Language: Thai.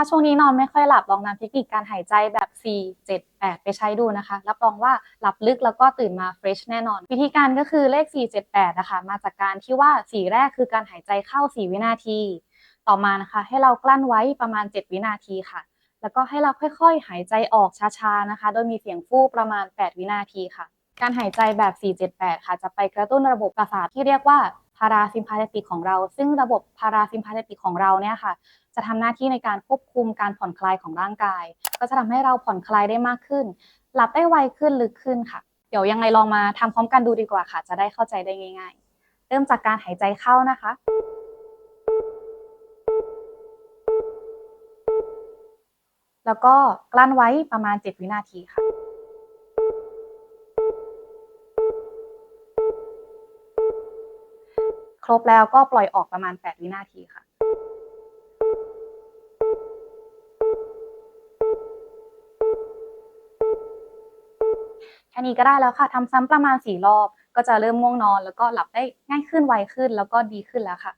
าช่วงนี้นอนไม่ค่อยหลับลองนำเทคนิคการหายใจแบบ 4 7 8 ไปใช้ดูนะคะ รับรองว่าหลับลึกแล้วก็ตื่นมาเฟรชแน่นอน วิธีการก็คือเลข 4 7 8 นะคะ มาจากการที่ว่า 4 แรกคือการหายใจเข้า 4 วินาที ต่อมานะคะ ให้เรากลั้นไว้ประมาณ 7 วินาทีค่ะ แล้วก็ให้เราค่อยๆ หายใจออกช้าๆนะคะ โดยมีเสียงฟู่ประมาณ 8 วินาทีค่ะ การหายใจแบบ 478 ค่ะ จะไปกระตุ้นระบบประสาทที่เรียกว่า พาราซิมพาเทติกของเรา ซึ่งระบบพาราซิมพาเทติกของเราเนี่ยค่ะ จะทำหน้าที่ในการควบคุมการผ่อนคลายของร่างกาย ก็จะทำให้เราผ่อนคลายได้มากขึ้น หลับได้ไวขึ้นลึกขึ้นค่ะ เดี๋ยวยังไงลองมาทำพร้อมกันดูดีกว่าค่ะ จะได้เข้าใจได้ง่าย ๆ เริ่มจากการหายใจเข้านะคะ แล้วก็กลั้นไว้ประมาณ 7 วินาทีค่ะ รบแล้วก็ปล่อยออกประมาณ 8 วินาทีค่ะ แค่นี้ก็ได้แล้วค่ะทำซ้ำประมาณ 4 รอบ ก็จะเริ่มง่วงนอน แล้วก็หลับได้ง่ายขึ้นไวขึ้นแล้วก็ดีขึ้นแล้วค่ะ